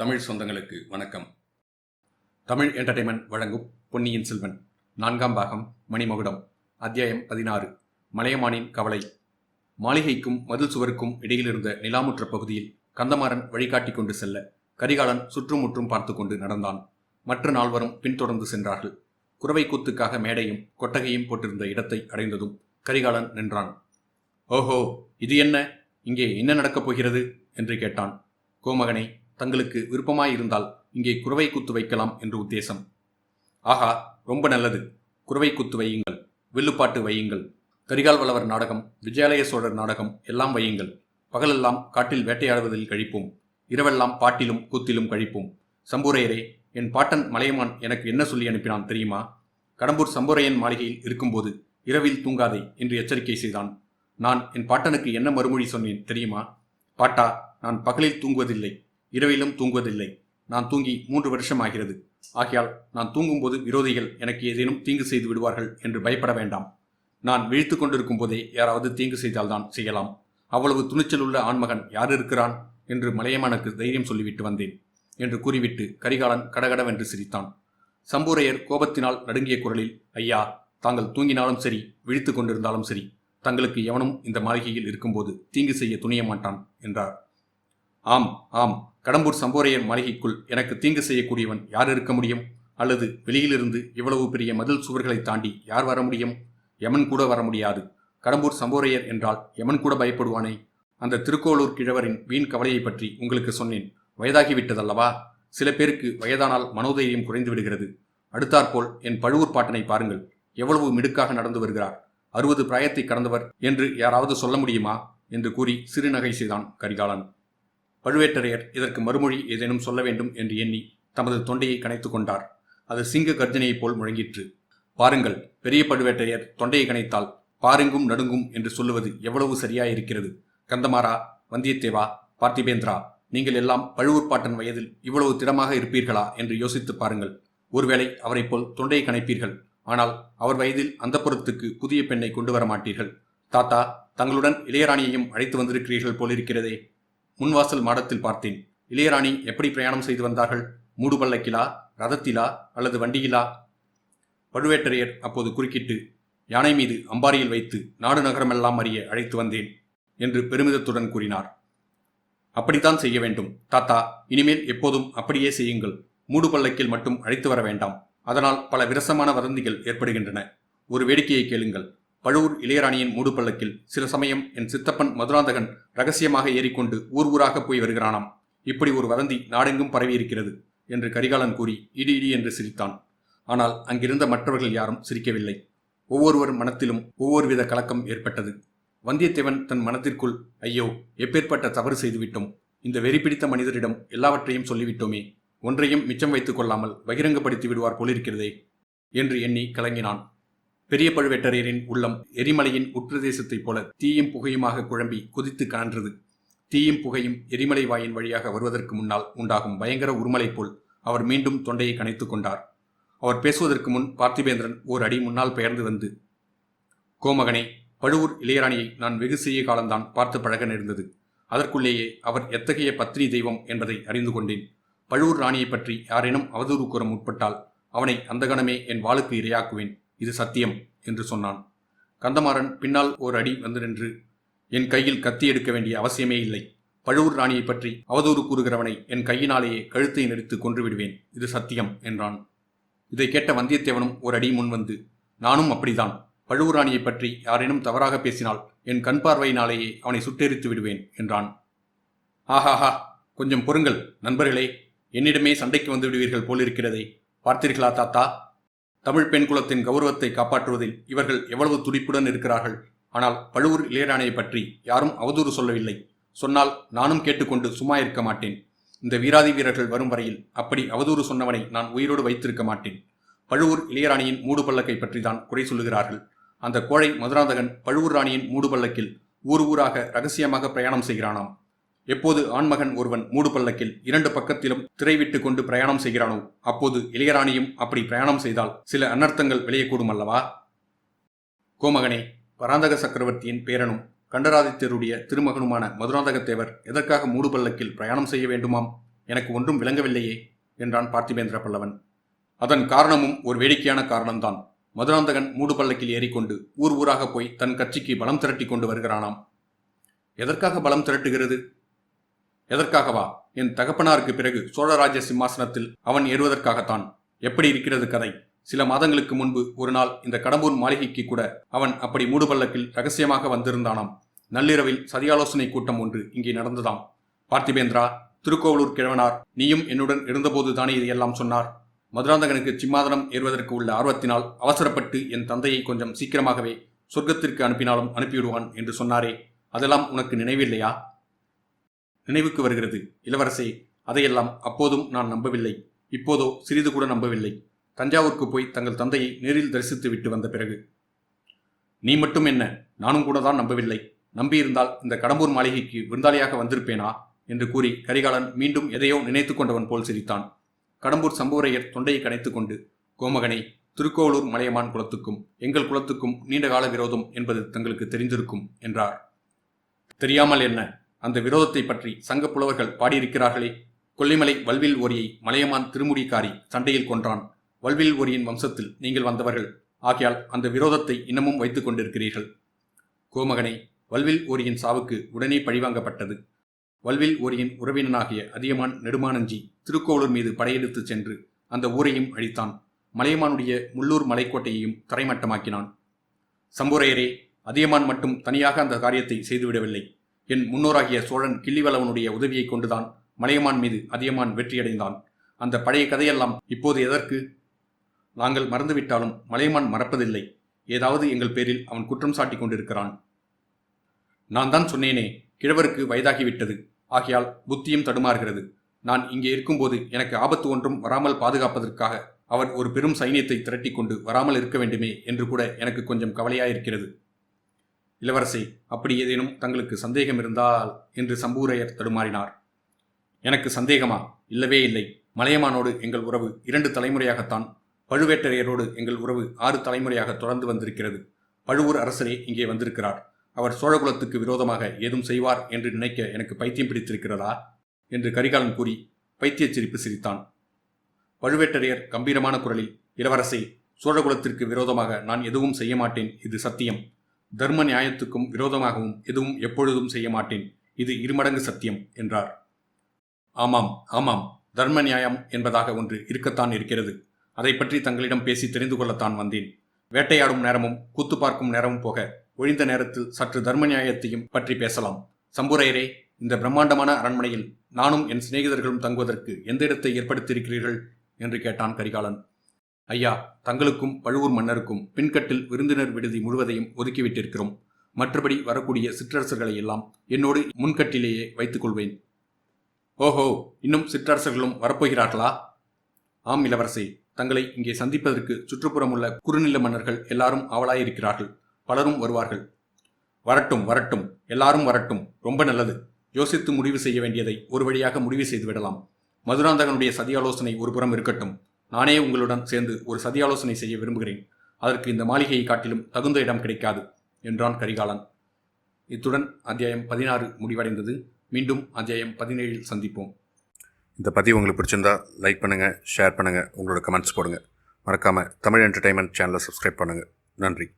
தமிழ் சொந்தங்களுக்கு வணக்கம். தமிழ் என்டர்டைன்மெண்ட் வழங்கும் பொன்னியின் செல்வன் நான்காம் பாகம் மணிமகுடம் அத்தியாயம் பதினாறு மலையமானின் கவலை. மாளிகைக்கும் மதில் சுவருக்கும் இடையிலிருந்த நிலாமுற்ற பகுதியில் கந்தமாறன் வழிகாட்டி கொண்டு செல்ல கரிகாலன் சுற்றுமுற்றும் பார்த்து கொண்டு நடந்தான். மற்ற நால்வரும் பின்தொடர்ந்து சென்றார்கள். குறவை கூத்துக்காக மேடையும் கொட்டகையும் போட்டிருந்த இடத்தை அடைந்ததும் கரிகாலன் நின்றான். ஓஹோ இது என்ன? இங்கே என்ன நடக்கப் போகிறது? என்று கேட்டான். கோமகனே தங்களுக்கு விருப்பமாயிருந்தால் இங்கே குறவை குத்து வைக்கலாம் என்று உத்தேசம். ஆகா ரொம்ப நல்லது. குறவை குத்து வையுங்கள் வில்லுப்பாட்டு வையுங்கள் கரிகால் வளவர் நாடகம் விஜயாலய சோழர் நாடகம் எல்லாம் வையுங்கள். பகலெல்லாம் காட்டில் வேட்டையாடுவதில் கழிப்போம். இரவெல்லாம் பாட்டிலும் கூத்திலும் கழிப்போம். சம்பூரையரே என் பாட்டன் மலையமான் எனக்கு என்ன சொல்லி அனுப்பினான் தெரியுமா? கடம்பூர் சம்பூரையன் மாளிகையில் இருக்கும்போது இரவில் தூங்காதே என்று எச்சரிக்கை செய்தான். நான் என் பாட்டனுக்கு என்ன மறுமொழி சொன்னேன் தெரியுமா? பாட்டா நான் பகலில் தூங்குவதில்லை. இரவிலும் தூங்குவதில்லை. நான் தூங்கி மூன்று வருஷம் ஆகிறது ஆகையால் நான் தூங்கும்போது விரோதிகள் எனக்கு ஏதேனும் தீங்கு செய்து விடுவார்கள் என்று பயப்பட வேண்டாம். நான் விழித்து கொண்டிருக்கும் போதே யாராவது தீங்கு செய்தால்தான் செய்யலாம். அவ்வளவு துணிச்சல் உள்ள ஆண்மகன் யார் இருக்கிறான் என்று மலையமானுக்கு தைரியம் சொல்லிவிட்டு வந்தேன் என்று கூறிவிட்டு கரிகாலன் கடகடவென்று சிரித்தான். சம்பூரையர் கோபத்தினால் நடுங்கிய குரலில் ஐயா தாங்கள் தூங்கினாலும் சரி விழித்து கொண்டிருந்தாலும் சரி தங்களுக்கு எவனும் இந்த மாளிகையில் இருக்கும்போது தீங்கு செய்ய துணிய மாட்டான் என்றார். ஆம் ஆம் கடம்பூர் சம்போரையர் மாளிகைக்குள் எனக்கு தீங்கு செய்யக்கூடியவன் யார் இருக்க முடியும்? அல்லது வெளியிலிருந்து இவ்வளவு பெரிய மதில் சுவர்களை தாண்டி யார் வர முடியும்? யமன் கூட வர முடியாது. கடம்பூர் சம்போரையர் என்றால் யமன் கூட பயப்படுவானே? அந்த திருக்கோளூர் கிழவரின் வீண் கவலையை பற்றி உங்களுக்கு சொன்னேன். வயதாகிவிட்டதல்லவா? சில பேருக்கு வயதானால் மனோதைரியம் குறைந்து விடுகிறது அடுத்தாற்போல் என் பழுவூர் பாட்டனை பாருங்கள். எவ்வளவு மிடுக்காக நடந்து வருகிறார். அறுபது பிராயத்தை கடந்தவர் என்று யாராவது சொல்ல முடியுமா? என்று கூறி சிறுநகை செய்தான் கரிகாலன். பழுவேட்டரையர் இதற்கு மறுமொழி ஏதேனும் சொல்ல வேண்டும் என்று எண்ணி தமது தொண்டையை கணைத்து கொண்டார். அது சிங்க கர்ஜனையைப் போல் முழங்கிற்று. பாருங்கள் பெரிய பழுவேட்டரையர் தொண்டையை கனைத்தால் பாருங்கும் நடுங்கும் என்று சொல்லுவது எவ்வளவு சரியாயிருக்கிறது. கந்தமாரா வந்தியத்தேவா பார்த்திபேந்திரா நீங்கள் எல்லாம் பழுவூர்ப்பாட்டன் வயதில் இவ்வளவு திடமாக இருப்பீர்களா என்று யோசித்துப் பாருங்கள். ஒருவேளை அவரைப் போல் தொண்டையை கணைப்பீர்கள். ஆனால் அவர் வயதில் அந்தப்புறத்துக்கு புதிய பெண்ணை கொண்டு வர மாட்டீர்கள். தாத்தா தங்களுடன் இளையராணியையும் அழைத்து வந்திருக்கிறீர்கள் போலிருக்கிறதே. முன்வாசல் மாடத்தில் பார்த்தேன். இளையராணி எப்படி பிரயாணம் செய்து வந்தார்கள்? மூடு பல்லக்கிலா ரதத்திலா அல்லது வண்டியிலா? பழுவேட்டரையர் அப்போது குறுக்கிட்டு யானை மீது அம்பாரியில் வைத்து நாடு நகரமெல்லாம் அறிய அழைத்து வந்தேன் என்று பெருமிதத்துடன் கூறினார். அப்படித்தான் செய்ய வேண்டும். தாத்தா இனிமேல் எப்போதும் அப்படியே செய்யுங்கள். மூடு பல்லக்கில் மட்டும் அழைத்து வர வேண்டாம். அதனால் பல விரசமான வதந்திகள் ஏற்படுகின்றன. ஒரு வேடிக்கையை கேளுங்கள். பழுவூர் இளையராணியின் மூடு பள்ளக்கில் சில சமயம் என் சித்தப்பன் மதுராந்தகன் ரகசியமாக ஏறிக்கொண்டு ஊர் ஊராக போய் வருகிறானாம். இப்படி ஒரு வதந்தி நாடெங்கும் பரவியிருக்கிறது என்று கரிகாலன் கூறி இடி இடி என்று சிரித்தான். ஆனால் அங்கிருந்த மற்றவர்கள் யாரும் சிரிக்கவில்லை. ஒவ்வொருவர் மனத்திலும் ஒவ்வொரு வித கலக்கம் ஏற்பட்டது. வந்தியத்தேவன் தன் மனத்திற்குள் ஐயோ எப்பேற்பட்ட தவறு செய்துவிட்டோம். இந்த வெறி பிடித்த மனிதரிடம் எல்லாவற்றையும் சொல்லிவிட்டோமே. ஒன்றையும் மிச்சம் வைத்துக் கொள்ளாமல் பகிரங்கப்படுத்தி விடுவார் போலிருக்கிறதே என்று எண்ணி கலங்கினான். பெரிய பழுவேட்டரையரின் உள்ளம் எரிமலையின் உட்பிரதேசத்தைப் போல தீயும் புகையுமாக குழம்பி குதித்து காண்றது தீயும் புகையும் எரிமலை வாயின் வழியாக வருவதற்கு முன்னால் உண்டாகும் பயங்கர உருமலை போல் அவர் மீண்டும் தொண்டையை கணைத்து கொண்டார். அவர் பேசுவதற்கு முன் பார்த்திபேந்திரன் ஓர் அடி முன்னால் பெயர்ந்து வந்து கோமகனே பழுவூர் இளையராணியை நான் வெகு செய்ய காலம்தான் பார்த்து பழக நேர்ந்தது. அதற்குள்ளேயே அவர் எத்தகைய பத்னி தெய்வம் என்பதை அறிந்து கொண்டேன். பழுவூர் ராணியை பற்றி யாரேனும் அவதூறு கூற முற்பட்டால் அவனை அந்த கணமே என் வாளுக்கு இரையாக்குவேன். இது சத்தியம் என்று சொன்னான். கந்தமாறன் பின்னால் ஓர் அடி வந்து நின்று என் கையில் கத்தி எடுக்க வேண்டிய அவசியமே இல்லை. பழுவூர் ராணியை பற்றி அவதூறு கூறுகிறவனை என் கையினாலேயே கழுத்தை நெரித்து கொன்று விடுவேன். இது சத்தியம் என்றான். இதை கேட்ட வந்தியத்தேவனும் ஒரு அடி முன் வந்து நானும் அப்படிதான் பழுவூர் ராணியை பற்றி யாரேனும் தவறாக பேசினால் என் கண் பார்வையினாலேயே அவனை சுட்டெரித்து விடுவேன் என்றான். ஆஹாஹா கொஞ்சம் பொறுங்கள் நண்பர்களே. என்னிடமே சண்டைக்கு வந்து விடுவீர்கள் போலிருக்கிறதே. பார்த்தீர்களா தாத்தா? தமிழ் பெண் குலத்தின் கௌரவத்தை காப்பாற்றுவதில் இவர்கள் எவ்வளவு துடிப்புடன் இருக்கிறார்கள். ஆனால் பழுவூர் இளையராணியை பற்றி யாரும் அவதூறு சொல்லவில்லை. சொன்னால் நானும் கேட்டுக்கொண்டு சும்மா இருக்க மாட்டேன். இந்த வீராதி வீரர்கள் வரும் வரையில் அப்படி அவதூறு சொன்னவனை நான் உயிரோடு வைத்திருக்க மாட்டேன். பழுவூர் இளையராணியின் மூடு பல்லக்கை பற்றி தான் குறை சொல்லுகிறார்கள். அந்த கோழை மதுராந்தகன் பழுவூர் ராணியின் மூடு பல்லக்கில் ஊர் ஊராக ரகசியமாக பிரயாணம் செய்கிறானாம். எப்போது ஆண்மகன் ஒருவன் மூடு பல்லக்கில் இரண்டு பக்கத்திலும் திரை விட்டு கொண்டு பிரயாணம் செய்கிறானோ அப்போது இளையராணியும் அப்படி பிரயாணம் செய்தால் சில அனர்த்தங்கள் விளையக்கூடும் அல்லவா? கோமகனே பராந்தக சக்கரவர்த்தியின் பேரனும் கண்டராதித்யருடைய திருமகனுமான மதுராந்தகத்தேவர் எதற்காக மூடு பல்லக்கில் பிரயாணம் செய்ய வேண்டுமாம்? எனக்கு ஒன்றும் விளங்கவில்லையே என்றான் பார்த்திபேந்திர பல்லவன். அதன் காரணமும் ஒரு வேடிக்கையான காரணம்தான். மதுராந்தகன் மூடு பல்லக்கில் ஏறிக்கொண்டு ஊர் ஊராக போய் தன் கட்சிக்கு பலம் திரட்டி கொண்டு வருகிறானாம். எதற்காக பலம் திரட்டுகிறது? எதற்காகவா என் தகப்பனாருக்கு பிறகு சோழராஜ்ய சிம்மாசனத்தில் அவன் ஏறுவதற்காகத்தான். எப்படி இருக்கிறது கதை? சில மாதங்களுக்கு முன்பு ஒரு நாள் இந்த கடம்பூர் மாளிகைக்கு கூட அவன் அப்படி மூடுபல்லக்கில் ரகசியமாக வந்திருந்தானாம். நள்ளிரவில் சதியாலோசனை கூட்டம் ஒன்று இங்கே நடந்ததாம். பார்த்திபேந்திரா திருக்கோவலூர் கிழவனார் நீயும் என்னுடன் இருந்தபோது தானே இதையெல்லாம் சொன்னார்? மதுராந்தகனுக்கு சிம்மாதனம் ஏறுவதற்கு உள்ள ஆர்வத்தினால் அவசரப்பட்டு என் தந்தையை கொஞ்சம் சீக்கிரமாகவே சொர்க்கத்திற்கு அனுப்பினாலும் அனுப்பிவிடுவான் என்று சொன்னாரே. அதெல்லாம் உனக்கு நினைவில்லையா? நினைவுக்கு வருகிறது. இளவரசே அதையெல்லாம் அப்போதும் நான் நம்பவில்லை. இப்போதோ சிறிது கூட நம்பவில்லை. தஞ்சாவூருக்கு போய் தங்கள் தந்தையை நேரில் தரிசித்து விட்டு வந்த பிறகு நீ மட்டும் என்ன? நானும் கூட தான் நம்பவில்லை. நம்பியிருந்தால் இந்த கடம்பூர் மாளிகைக்கு விருந்தாளியாக வந்திருப்பேனா? என்று கூறி கரிகாலன் மீண்டும் எதையோ நினைத்து கொண்டவன் போல் சிரித்தான். கடம்பூர் சம்புவரையர் தொண்டையை கணைத்து கொண்டு கோமகனை திருக்கோவலூர் மலையமான் குலத்துக்கும் எங்கள் குலத்துக்கும் நீண்டகால விரோதம் என்பது தங்களுக்கு தெரிந்திருக்கும் என்றார். தெரியாமல் என்ன? அந்த விரோதத்தை பற்றி சங்க புலவர்கள் பாடியிருக்கிறார்களே. கொல்லிமலை வல்வில் ஓரியை மலையமான் திருமுடிக்காரி சண்டையில் கொன்றான். வல்வில் ஓரியின் வம்சத்தில் நீங்கள் வந்தவர்கள். ஆகையால் அந்த விரோதத்தை இன்னமும் வைத்துக் கொண்டிருக்கிறீர்கள். கோமகனை வல்வில் ஓரியின் சாவுக்கு உடனே பழிவாங்கப்பட்டது. வல்வில் ஓரியின் உறவினனாகிய அதியமான் நெடுமானஞ்சி திருக்கோளூர் மீது படையெடுத்துச் சென்று அந்த ஊரையும் அழித்தான். மலையமானுடைய முள்ளூர் மலைக்கோட்டையையும் தரைமட்டமாக்கினான். சம்புரையரே அதியமான் மட்டும் தனியாக அந்த காரியத்தை செய்துவிடவில்லை. என் முன்னோராகிய சோழன் கிள்ளிவளவனுடைய உதவியைக் கொண்டுதான் மலையமான் மீது அதியமான் வெற்றியடைந்தான். அந்த பழைய கதையெல்லாம் இப்போது எதற்கு? நாங்கள் மறந்துவிட்டாலும் மலையமான் மறப்பதில்லை. ஏதாவது எங்கள் பேரில் அவன் குற்றம் சாட்டி கொண்டிருக்கிறான். நான் தான் சொன்னேனே கிழவருக்கு வயதாகிவிட்டது. ஆகையால் புத்தியும் தடுமாறுகிறது. நான் இங்கே இருக்கும்போது எனக்கு ஆபத்து ஒன்றும் வராமல் பாதுகாப்பதற்காக அவர் ஒரு பெரும் சைனியத்தை திரட்டி கொண்டு வராமல் இருக்க வேண்டுமே என்று கூட எனக்கு கொஞ்சம் கவலையாயிருக்கிறது. இளவரசி அப்படி ஏதேனும் தங்களுக்கு சந்தேகம் இருந்தால் என்று சம்பூரையர் தடுமாறினார். எனக்கு சந்தேகமா? இல்லவே இல்லை. மலையமானோடு எங்கள் உறவு இரண்டு தலைமுறையாகத்தான் பழுவேட்டரையரோடு எங்கள் உறவு ஆறு தலைமுறையாக தொடர்ந்து வந்திருக்கிறது. பழுவூர் அரசரே இங்கே வந்திருக்கிறார். அவர் சோழகுலத்துக்கு விரோதமாக ஏதும் செய்வார் என்று நினைக்க எனக்கு பைத்தியம் பிடித்திருக்கிறதா? என்று கரிகாலன் கூறி பைத்தியச் சிரிப்பு சிரித்தான். பழுவேட்டரையர் கம்பீரமான குரலில் இளவரசே சோழகுலத்திற்கு விரோதமாக நான் எதுவும் செய்ய மாட்டேன் இது சத்தியம். தர்ம நியாயத்துக்கும் விரோதமாகவும் எதுவும் எப்பொழுதும் செய்ய மாட்டேன். இது இருமடங்கு சத்தியம் என்றார். ஆமாம் ஆமாம். தர்ம நியாயம் என்பதாக ஒன்று இருக்கத்தான் இருக்கிறது. அதை பற்றி தங்களிடம் பேசி தெரிந்து கொள்ளத்தான் வந்தேன். வேட்டையாடும் நேரமும் கூத்து பார்க்கும் நேரமும் போக ஒழிந்த நேரத்தில் சற்று தர்ம நியாயத்தையும் பற்றி பேசலாம். சம்புரையரே இந்த பிரம்மாண்டமான அரண்மனையில் நானும் என் சிநேகிதர்களும் தங்குவதற்கு எந்த இடத்தை ஏற்படுத்தியிருக்கிறீர்கள்? என்று கேட்டான் கரிகாலன். ஐயா தங்களுக்கும் பழுவூர் மன்னருக்கும் பின்கட்டில் விருந்தினர் விடுதி முழுவதையும் ஒதுக்கிவிட்டிருக்கிறோம். மற்றபடி வரக்கூடிய சிற்றரசர்களை எல்லாம் என்னோடு முன்கட்டிலேயே வைத்துக் கொள்வேன் ஓஹோ இன்னும் சிற்றரசர்களும் வரப்போகிறார்களா? ஆம் இளவரசே தங்களை இங்கே சந்திப்பதற்கு சுற்றுப்புறம் உள்ள குறுநில மன்னர்கள் எல்லாரும் ஆவலாயிருக்கிறார்கள். பலரும் வருவார்கள். வரட்டும் வரட்டும் எல்லாரும் வரட்டும். ரொம்ப நல்லது. யோசித்து முடிவு செய்ய வேண்டியதை ஒரு வழியாக முடிவு செய்து விடலாம் மதுராந்தகனுடைய சதியாலோசனை ஒரு புறம் இருக்கட்டும். நானே உங்களுடன் சேர்ந்து ஒரு சதியாலோசனை செய்ய விரும்புகிறேன். அதற்கு இந்த மாளிகையை காட்டிலும் தகுந்த இடம் கிடைக்காது என்றான் கரிகாலன். இத்துடன் அத்தியாயம் பதினாறு முடிவடைந்தது. மீண்டும் அத்தியாயம் பதினேழில் சந்திப்போம். இந்த பதிவு உங்களுக்கு பிடிச்சிருந்தா லைக் பண்ணுங்கள் ஷேர் பண்ணுங்கள் உங்களோட கமெண்ட்ஸ் போடுங்க. மறக்காமல் தமிழ் என்டர்டைன்மெண்ட் சேனலை சப்ஸ்கிரைப் பண்ணுங்கள் நன்றி.